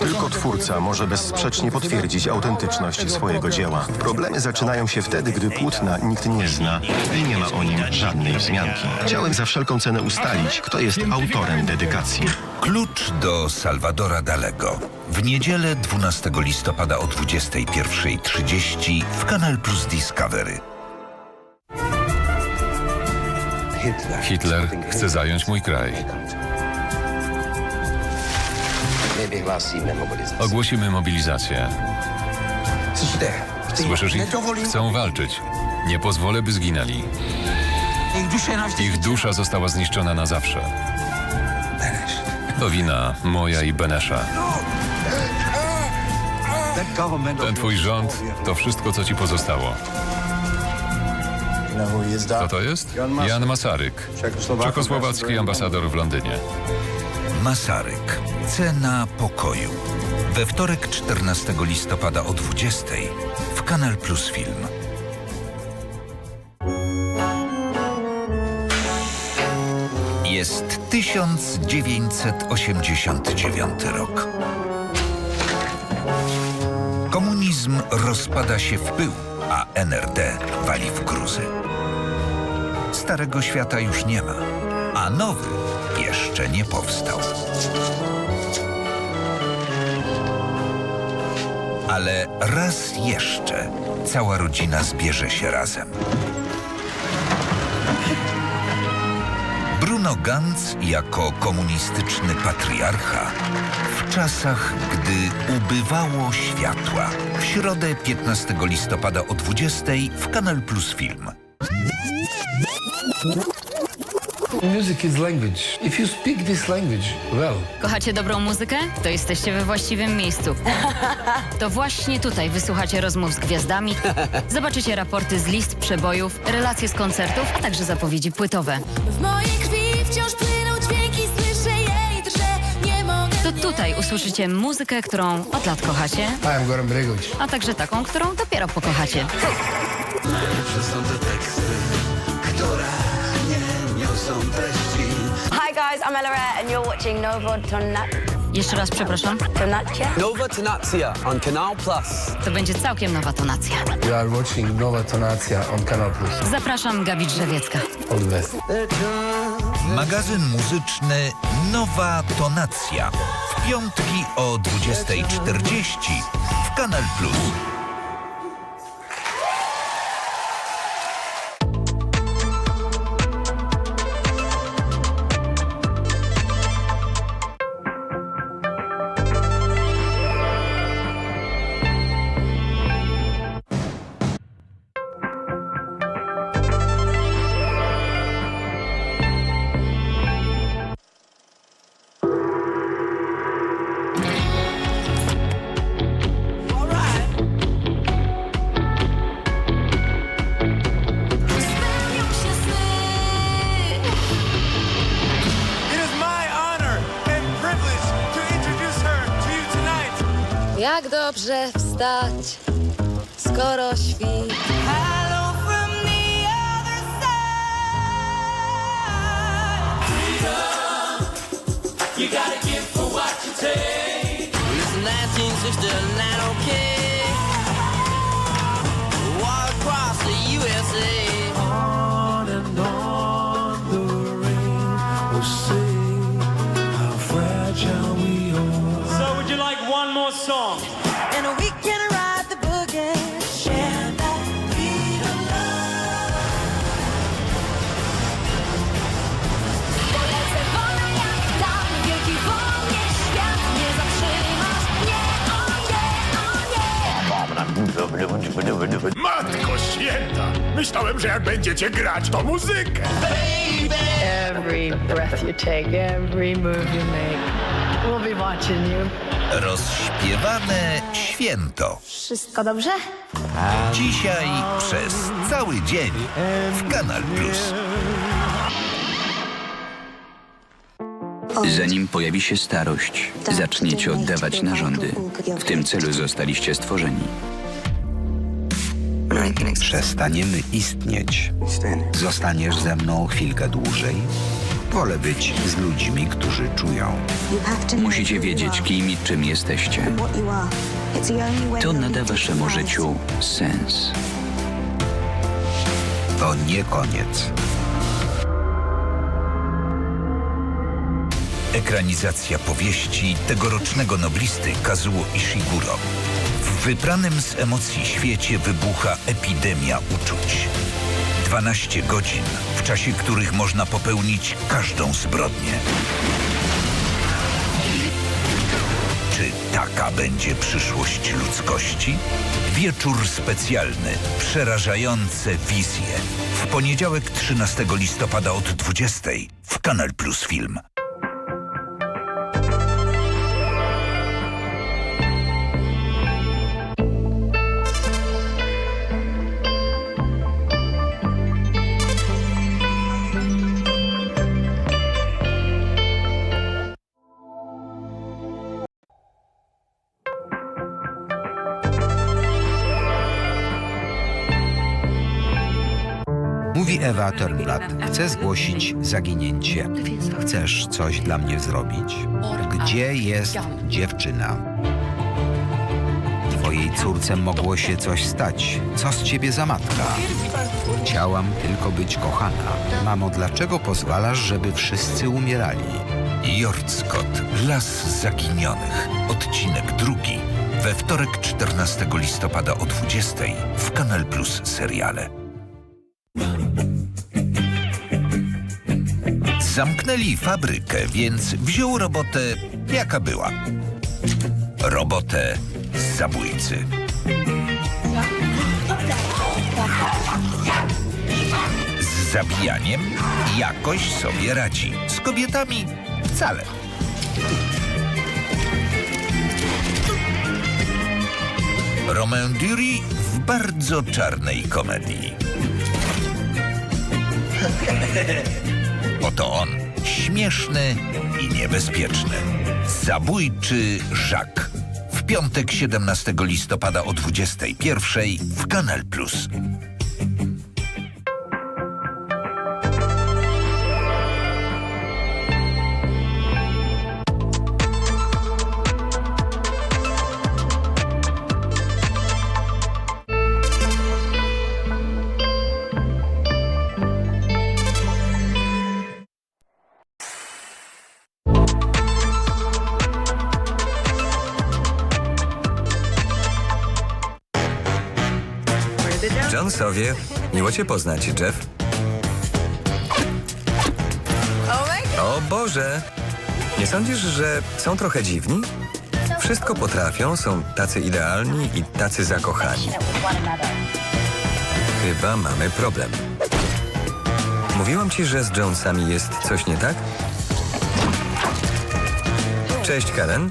Tylko twórca może bezsprzecznie potwierdzić autentyczność swojego dzieła. Problemy zaczynają się wtedy, gdy płótna nikt nie zna i nie ma o nim żadnej wzmianki. Chciałem za wszelką cenę ustalić, kto jest autorem dedykacji. Klucz do Salvadora Dalego. W niedzielę 12 listopada o 21.30 w Kanal Plus Discovery. Hitler chce zająć mój kraj. Ogłosimy mobilizację. Słyszysz ich? Chcą walczyć. Nie pozwolę, by zginęli. Ich dusza została zniszczona na zawsze. To wina moja i Benesza. Ten twój rząd to wszystko, co ci pozostało. Kto to jest? Jan Masaryk, czechosłowacki ambasador w Londynie. Masaryk. Cena pokoju. We wtorek 14 listopada o 20 w Kanal Plus Film. Jest 1989 rok. Komunizm rozpada się w pył, a NRD wali w gruzy. Starego świata już nie ma, a nowy jeszcze nie powstał. Ale raz jeszcze cała rodzina zbierze się razem. Bruno Ganz jako komunistyczny patriarcha w czasach, gdy ubywało światła. W środę 15 listopada o 20 w Kanal Plus Film. Music is language. If you speak this language well, Kochacie dobrą muzykę? To jesteście we właściwym miejscu. To właśnie tutaj wysłuchacie rozmów z gwiazdami, zobaczycie raporty z list przebojów, relacje z koncertów, a także zapowiedzi płytowe. W mojej krwi wciąż płyną dźwięki, słyszę je i drżę, nie mogę To tutaj usłyszycie muzykę, którą od lat kochacie, I am Goran Bregovic. a także taką, którą dopiero pokochacie. Hi guys, I'm Ella Rare and you're watching Nova Tonat- Jeszcze raz przepraszam, Tonatia. Nova Tenazia on Canal Plus. to będzie całkiem nowa tonacja. You are watching Nova Tonacja on Canal Plus. Zapraszam, Gabi Drzewiecka. All the best. Magazyn muzyczny Nowa Tonacja. W piątki o 20.40 w Kanal Plus. Jak dobrze wstać, skoro świt. Hello from the other side. You gotta give for what you take. It's 1969, okay. Walk across the USA. Matko święta! Myślałem, że jak będziecie grać, to muzykę! Every breath you take, every move you make, we'll be watching you. Rozśpiewane święto. Wszystko dobrze? Dzisiaj przez cały dzień w Kanal Plus. Zanim pojawi się starość, zaczniecie oddawać narządy. W tym celu zostaliście stworzeni. Przestaniemy istnieć. Zostaniesz ze mną chwilkę dłużej. Wolę być z ludźmi, którzy czują. Musicie wiedzieć, kim i czym jesteście. To nada waszemu życiu sens. To nie koniec. Ekranizacja powieści tegorocznego noblisty Kazuo Ishiguro. W wypranym z emocji świecie wybucha epidemia uczuć. 12 godzin, w czasie których można popełnić każdą zbrodnię. Czy taka będzie przyszłość ludzkości? Wieczór specjalny, przerażające wizje. W poniedziałek 13 listopada od 20 w Kanal Plus Film. Chcę zgłosić zaginięcie. Chcesz coś dla mnie zrobić? Gdzie jest dziewczyna? Twojej córce mogło się coś stać. Co z ciebie za matka? Chciałam tylko być kochana. Mamo, dlaczego pozwalasz, żeby wszyscy umierali? Jord Scott, Las Zaginionych, odcinek drugi. We wtorek 14 listopada o 20 w Kanal Plus seriale. Zamknęli fabrykę, więc wziął robotę jaka była. Robotę zabójcy. Z zabijaniem jakoś sobie radzi. Z kobietami wcale. Romain Dury w bardzo czarnej komedii. Oto on, śmieszny i niebezpieczny. Zabójczy Żak. W piątek 17 listopada o 21 w Kanal Plus. Jonesowie, miło cię poznać, Jeff. O Boże! Nie sądzisz, że są trochę dziwni? Wszystko potrafią, są tacy idealni i tacy zakochani. Chyba mamy problem. Mówiłam ci, że z Jonesami jest coś nie tak? Cześć, Karen.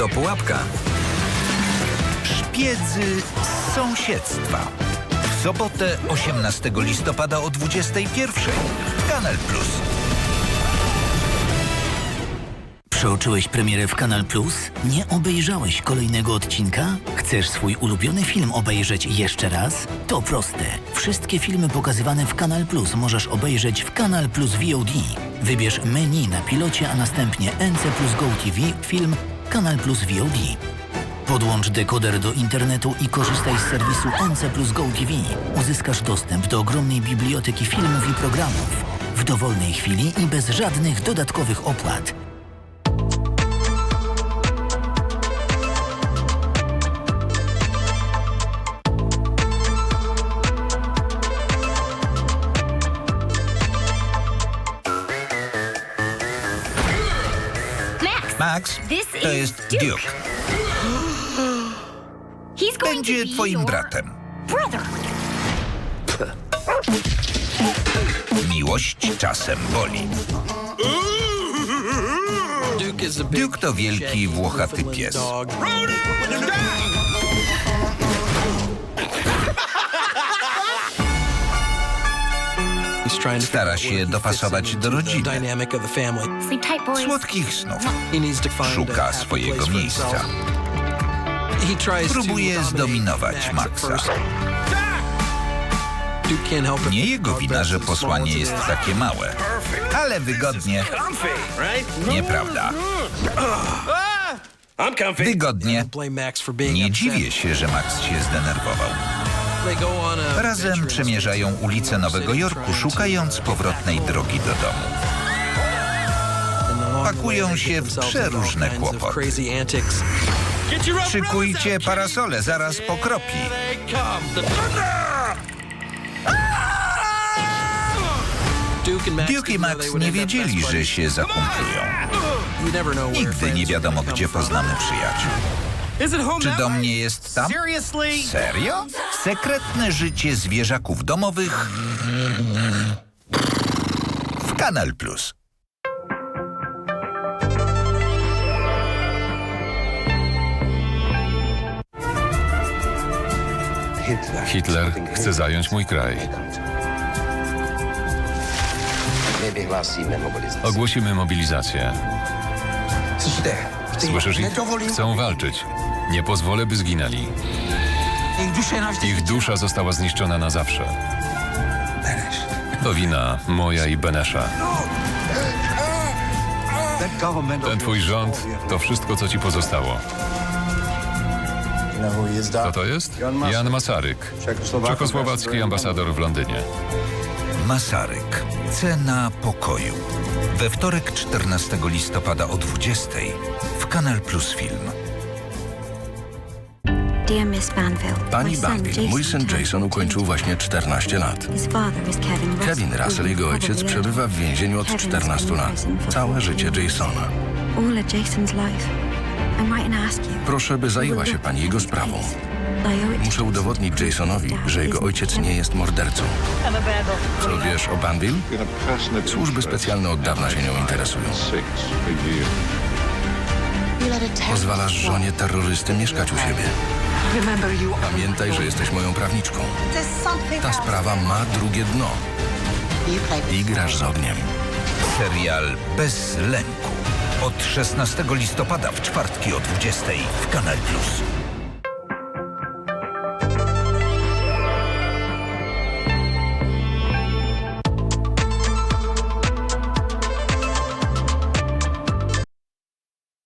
To pułapka. Szpiedzy z sąsiedztwa. W sobotę 18 listopada o 21 Kanal Plus. Przeoczyłeś premierę w Kanal Plus? Nie obejrzałeś kolejnego odcinka? Chcesz swój ulubiony film obejrzeć jeszcze raz? To proste. Wszystkie filmy pokazywane w Kanal Plus możesz obejrzeć w Kanal Plus VOD. Wybierz menu na pilocie, a następnie NC Plus Go TV film Kanal Plus VOD. Podłącz dekoder do internetu i korzystaj z serwisu NC Plus Go TV. Uzyskasz dostęp do ogromnej biblioteki filmów i programów w dowolnej chwili i bez żadnych dodatkowych opłat. Max, to jest Duke. Będzie twoim bratem. Miłość czasem boli. Duke to wielki włochaty pies. Stara się dopasować do rodziny. Słodkich snów. Szuka swojego miejsca. Próbuje zdominować Maxa. Nie jego wina, że posłanie jest takie małe. Ale wygodnie. Nieprawda. Wygodnie. Nie dziwię się, że Max się zdenerwował. Razem przemierzają ulice Nowego Jorku, szukając powrotnej drogi do domu. Pakują się w przeróżne kłopoty. Szykujcie parasole, zaraz pokropi. Duke i Max nie wiedzieli, że się zakumplują. Nigdy nie wiadomo, gdzie poznamy przyjaciół. Czy dom nie jest tam? Serio? Sekretne życie zwierzaków domowych w Kanal Plus. Hitler chce zająć mój kraj. Ogłosimy mobilizację. Słyszysz ich? Chcą walczyć. Nie pozwolę, by zginęli. Ich dusza została zniszczona na zawsze. To wina moja i Benesza. Ten twój rząd to wszystko, co ci pozostało. Kto to jest? Jan Masaryk, czechosłowacki ambasador w Londynie. Masaryk. Cena pokoju. We wtorek 14 listopada o 20 w Kanal Plus Film. Dear Miss Banville, Pani Banville, mój syn Jason ukończył właśnie 14 lat. Kevin Russell. Jego ojciec, przebywa w więzieniu od 14 lat. Całe życie Jasona. Proszę, by zajęła się pani jego sprawą. Muszę udowodnić Jasonowi, że jego ojciec nie jest mordercą. Co wiesz o Banville? Służby specjalne od dawna się nią interesują. Pozwalasz żonie terrorysty mieszkać u siebie. Pamiętaj, że jesteś moją prawniczką. Ta sprawa ma drugie dno. I grasz z ogniem. Serial Bez lęku. Od 16 listopada w czwartki o 20 w Kanal Plus.